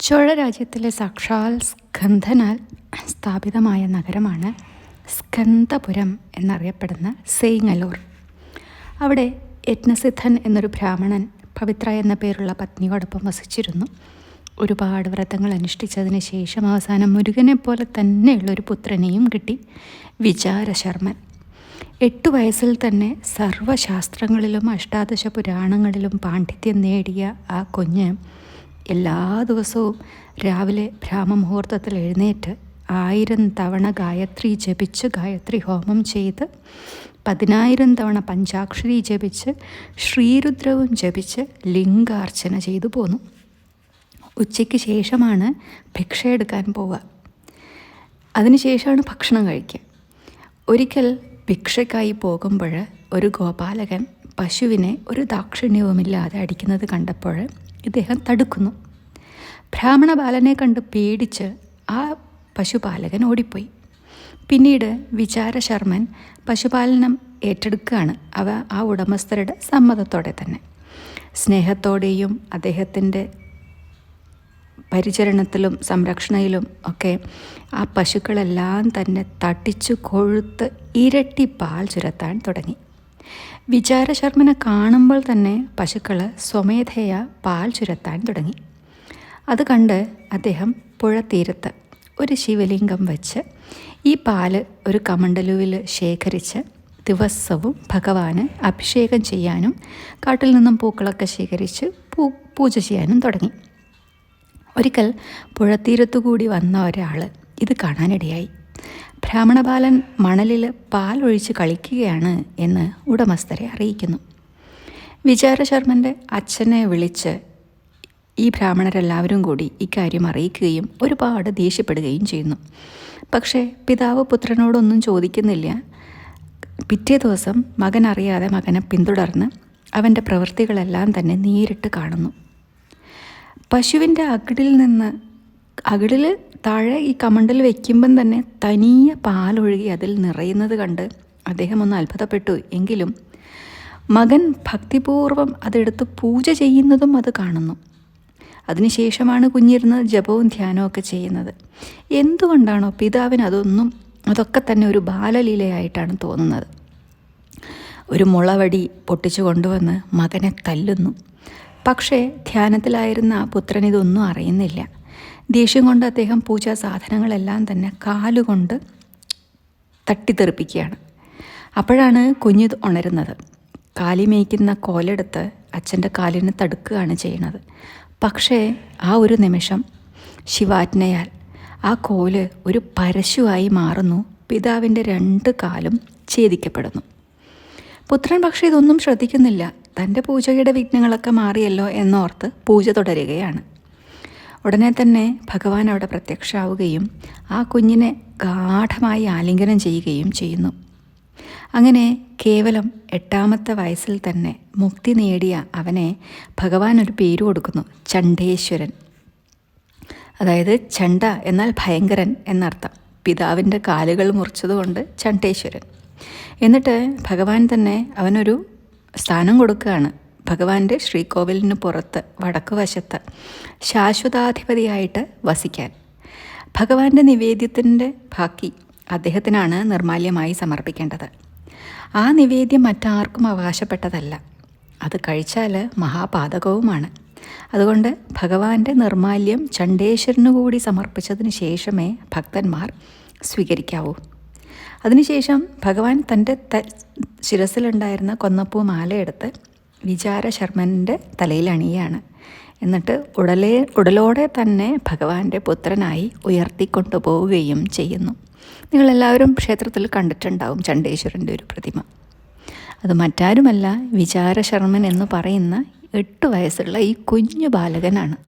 ചോഴ രാജ്യത്തിലെ സാക്ഷാൽ സ്കന്ധനാൽ സ്ഥാപിതമായ നഗരമാണ് സ്കന്ധപുരം എന്നറിയപ്പെടുന്ന സെയ്ങ്ങലൂർ അവിടെ യജ്ഞസിദ്ധൻ എന്നൊരു ബ്രാഹ്മണൻ പവിത്ര എന്ന പേരുള്ള പത്നിയോടൊപ്പം വസിച്ചിരുന്നു. ഒരുപാട് വ്രതങ്ങൾ അനുഷ്ഠിച്ചതിന് ശേഷം അവസാനം മുരുകനെ പോലെ തന്നെയുള്ള ഒരു പുത്രനെയും കിട്ടി വിചാരശർമ്മൻ. എട്ടു വയസ്സിൽ തന്നെ സർവശാസ്ത്രങ്ങളിലും അഷ്ടാദശ പുരാണങ്ങളിലും പാണ്ഡിത്യം നേടിയ ആ കുഞ്ഞ് എല്ലാ ദിവസവും രാവിലെ ബ്രാഹ്മമുഹൂർത്തത്തിൽ എഴുന്നേറ്റ് ആയിരം തവണ ഗായത്രി ജപിച്ച് ഗായത്രി ഹോമം ചെയ്ത് പതിനായിരം തവണ പഞ്ചാക്ഷരി ജപിച്ച് ശ്രീരുദ്രവും ജപിച്ച് ലിംഗാർച്ചന ചെയ്തു പോന്നു. ഉച്ചയ്ക്ക് ശേഷമാണ് ഭിക്ഷ എടുക്കാൻ പോവുക. അതിനുശേഷമാണ് ഭക്ഷണം കഴിക്കുക. ഒരിക്കൽ ഭിക്ഷയ്ക്കായി പോകുമ്പോൾ ഒരു ഗോപാലകൻ പശുവിനെ ഒരു ദാക്ഷിണ്യവുമില്ലാതെ അടിക്കുന്നത് കണ്ടപ്പോൾ ഇദ്ദേഹം തടുക്കുന്നു. ബ്രാഹ്മണ ബാലനെ കണ്ട് പേടിച്ച് ആ പശുപാലകൻ ഓടിപ്പോയി. പിന്നീട് വിചാരശർമ്മൻ പശുപാലനം ഏറ്റെടുക്കുകയാണ് അവ ആ ഉടമസ്ഥരുടെ സമ്മതത്തോടെ തന്നെ. സ്നേഹത്തോടെയും അദ്ദേഹത്തിന്റെ പരിചരണത്തിലും സംരക്ഷണയിലും ഒക്കെ ആ പശുക്കളെല്ലാം തന്നെ തട്ടിച്ചു കൊഴുത്ത് ഇരട്ടി പാൽ ചുരത്താൻ തുടങ്ങി. വിചാരശർമ്മനെ കാണുമ്പോൾ തന്നെ പശുക്കൾ സ്വമേധയ പാൽ ചുരത്താൻ തുടങ്ങി. അത് കണ്ട് അദ്ദേഹം പുഴത്തീരത്ത് ഒരു ശിവലിംഗം വച്ച് ഈ പാൽ ഒരു കമണ്ടലുവിൽ ശേഖരിച്ച് ദിവസവും ഭഗവാന് അഭിഷേകം ചെയ്യാനും കാട്ടിൽ നിന്നും പൂക്കളൊക്കെ ശേഖരിച്ച് പൂ പൂജ ചെയ്യാനും തുടങ്ങി. ഒരിക്കൽ പുഴത്തീരത്തുകൂടി വന്ന ഒരാൾ ഇത് കാണാനിടയായി. ബ്രാഹ്മണബാലൻ മണലിൽ പാലൊഴിച്ച് കളിക്കുകയാണ് എന്ന് ഉടമസ്ഥരെ അറിയിക്കുന്നു. വിചാരശർമ്മന്റെ അച്ഛനെ വിളിച്ച് ഈ ബ്രാഹ്മണരെല്ലാവരും കൂടി ഇക്കാര്യം അറിയിക്കുകയും ഒരുപാട് ദേഷ്യപ്പെടുകയും ചെയ്യുന്നു. പക്ഷേ പിതാവ് പുത്രനോടൊന്നും ചോദിക്കുന്നില്ല. പിറ്റേ ദിവസം മകൻ അറിയാതെ മകനെ പിന്തുടർന്ന് അവന്റെ പ്രവൃത്തികളെല്ലാം തന്നെ നേരിട്ട് കാണുന്നു. പശുവിന്റെ അകിടിൽ നിന്ന് അകിടിൽ താഴെ ഈ കമണ്ടിൽ വയ്ക്കുമ്പം തന്നെ തനിയെ പാലൊഴുകി അതിൽ നിറയുന്നത് കണ്ട് അദ്ദേഹം ഒന്ന് അത്ഭുതപ്പെട്ടു. എങ്കിലും മകൻ ഭക്തിപൂർവം അതെടുത്ത് പൂജ ചെയ്യുന്നതും അത് കാണുന്നു. അതിനുശേഷമാണ് കുഞ്ഞിരുന്ന് ജപവും ധ്യാനവും ഒക്കെ ചെയ്യുന്നത്. എന്തുകൊണ്ടാണോ പിതാവിന് അതൊന്നും അതൊക്കെ തന്നെ ഒരു ബാലലീലയായിട്ടാണ് തോന്നുന്നത്. ഒരു മുളവടി പൊട്ടിച്ചു കൊണ്ടുവന്ന് മകനെ തല്ലുന്നു. പക്ഷേ ധ്യാനത്തിലായിരുന്ന ആ പുത്രൻ ഇതൊന്നും അറിയുന്നില്ല. ദേഷ്യം കൊണ്ട് അദ്ദേഹം പൂജാ സാധനങ്ങളെല്ലാം തന്നെ കാലുകൊണ്ട് തട്ടിത്തെറിപ്പിക്കുകയാണ്. അപ്പോഴാണ് കുഞ്ഞു ഉണരുന്നത്. കാലി മേയ്ക്കുന്ന കോലെടുത്ത് അച്ഛന്റെ കാലിന് തടുക്കുകയാണ് ചെയ്യുന്നത്. പക്ഷേ ആ ഒരു നിമിഷം ശിവാജ്ഞയാൽ ആ കോൽ ഒരു പരശുവായി മാറുന്നു. പിതാവിന്റെ രണ്ട് കാലും ഛേദിക്കപ്പെടുന്നു. പുത്രൻ പക്ഷേ ഇതൊന്നും ശ്രദ്ധിക്കുന്നില്ല. തന്റെ പൂജയുടെ വിഘ്നങ്ങളൊക്കെ മാറിയല്ലോ എന്നോർത്ത് പൂജ തുടരുകയാണ്. ഉടനെ തന്നെ ഭഗവാൻ അവിടെ പ്രത്യക്ഷമാവുകയും ആ കുഞ്ഞിനെ ഗാഠമായി ആലിംഗനം ചെയ്യുകയും ചെയ്യുന്നു. അങ്ങനെ കേവലം എട്ടാമത്തെ വയസ്സിൽ തന്നെ മുക്തി നേടിയ അവനെ ഭഗവാൻ ഒരു പേര് കൊടുക്കുന്നു ചണ്ഡേശ്വരൻ. അതായത് ചണ്ട എന്നാൽ ഭയങ്കരൻ എന്നർത്ഥം. പിതാവിന്റെ കാലുകൾ മുറിച്ചതുകൊണ്ട് ചണ്ഡേശ്വരൻ. എന്നിട്ട് ഭഗവാൻ തന്നെ അവനൊരു സ്ഥാനം കൊടുക്കുകയാണ്. ഭഗവാന്റെ ശ്രീകോവിലിന് പുറത്ത് വടക്ക് വശത്ത് ശാശ്വതാധിപതിയായിട്ട് വസിക്കാൻ. ഭഗവാന്റെ നിവേദ്യത്തിന്റെ ബാക്കി അദ്ദേഹത്തിനാണ് നിർമാല്യമായി സമർപ്പിക്കേണ്ടത്. ആ നിവേദ്യം മറ്റാർക്കും അവകാശപ്പെട്ടതല്ല. അത് കഴിച്ചാൽ മഹാപാതകവുമാണ്. അതുകൊണ്ട് ഭഗവാന്റെ നിർമാല്യം ചണ്ഡേശ്വരനു കൂടി സമർപ്പിച്ചതിന് ശേഷമേ ഭക്തന്മാർ സ്വീകരിക്കാവൂ. അതിനുശേഷം ഭഗവാൻ തന്റെ ത ശിരസിലുണ്ടായിരുന്ന കൊന്നപ്പൂ മാലയെടുത്ത് വിചാരശർമ്മന്റെ തലയിൽ അണിയാണ് എന്നിട്ട് ഉടലേ ഉടലോടെ തന്നെ ഭഗവാന്റെ പുത്രനായി ഉയർത്തിക്കൊണ്ടുപോവുകയും ചെയ്യുന്നു. നിങ്ങളെല്ലാവരും ക്ഷേത്രത്തിൽ കണ്ടിട്ടുണ്ടാവും ചണ്ടേശ്വരന്റെ ഒരു പ്രതിമ. അത് മറ്റാരുമല്ല വിചാരശർമ്മൻ എന്ന് പറയുന്ന എട്ട് വയസ്സുള്ള ഈ കുഞ്ഞു ബാലകനാണ്.